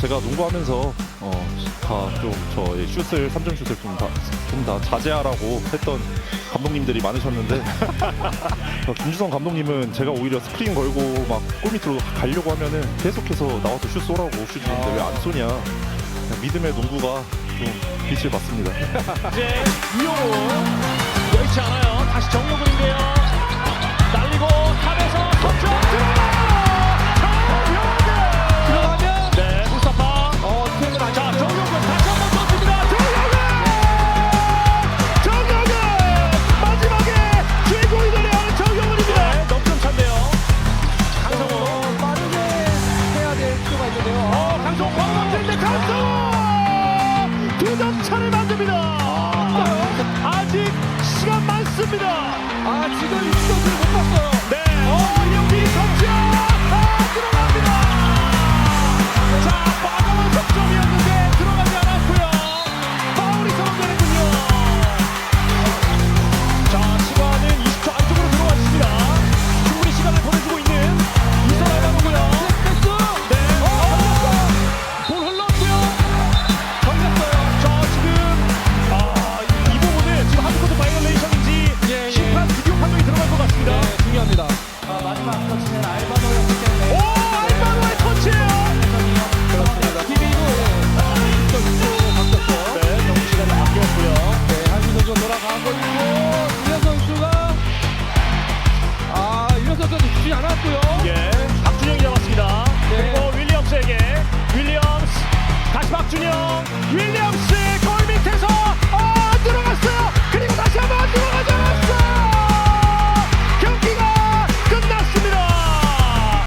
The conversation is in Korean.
제가 농구하면서 어, 다좀저 슛을 3점 슛을 좀다좀 다 자제하라고 했던 감독님들이 많으셨는데 어, 김주성 감독님은 제가 오히려 스크린 걸고 막 골 밑으로 가려고 하면은 계속해서 나와서 슛 쏘라고 슛 주는데 왜 안 쏘냐 그냥 믿음의 농구가 좀 빛을 봤습니다. 이제 이용우 여의치 않아요. 2점 차를 만듭니다. 아, 직 시간 많습니다. 아, 지금 2점을 못 봤어요. 네. 않았고요. 예, 박준영이 잡았습니다. 네. 그리고 윌리엄스에게 윌리엄스 다시 박준영 윌리엄스